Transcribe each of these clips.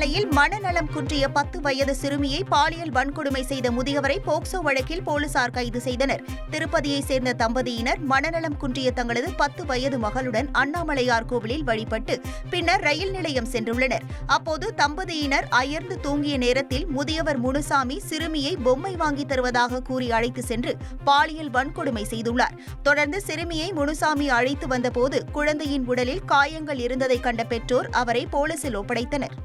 திருவண்ணாமலையில் மனநலம் குன்றிய பத்து வயது சிறுமியை பாலியல் வன்கொடுமை செய்த முதியவரை போக்சோ வழக்கில் போலீசார் கைது செய்தனர். திருப்பதியைச் சேர்ந்த தம்பதியினர் மனநலம் குன்றிய தங்களது பத்து வயது மகளுடன் அண்ணாமலையார் கோவிலில் வழிபட்டு பின்னர் ரயில் நிலையம் சென்றுள்ளனர். அப்போது தம்பதியினர் அயர்ந்து தூங்கிய நேரத்தில் முதியவர் முனுசாமி சிறுமியை பொம்மை வாங்கி தருவதாக கூறி அழைத்து சென்று பாலியல் வன்கொடுமை செய்துள்ளார். தொடர்ந்து சிறுமியை முனுசாமி அழைத்து வந்தபோது குழந்தையின் உடலில் காயங்கள் இருந்ததை கண்ட பெற்றோர் அவரை போலீசில் ஒப்படைத்தனர்.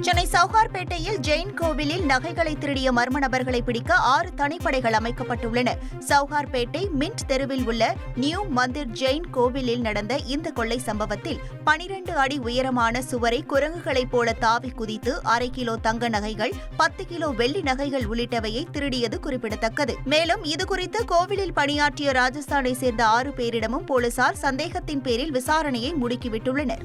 சென்னை சவுகார்பேட்டையில் ஜெயின் கோவிலில் நகைகளை திருடிய மர்ம நபர்களை பிடிக்க ஆறு தனிப்படைகள் அமைக்கப்பட்டுள்ளன. சவுகார்பேட்டை மின்ட் தெருவில் உள்ள நியூ மந்திர் ஜெயின் கோவிலில் நடந்த இந்த கொள்ளை சம்பவத்தில் பனிரெண்டு அடி உயரமான சுவரை குரங்குகளைப் போல தாவி குதித்து அரை கிலோ தங்க நகைகள் பத்து கிலோ வெள்ளி நகைகள் உள்ளிட்டவையை திருடியது குறிப்பிடத்தக்கது. மேலும் இதுகுறித்து கோவிலில் பணியாற்றிய ராஜஸ்தானை சேர்ந்த ஆறு பேரிடமும் போலீசார் சந்தேகத்தின் பேரில் விசாரணையை முடுக்கிவிட்டுள்ளனர்.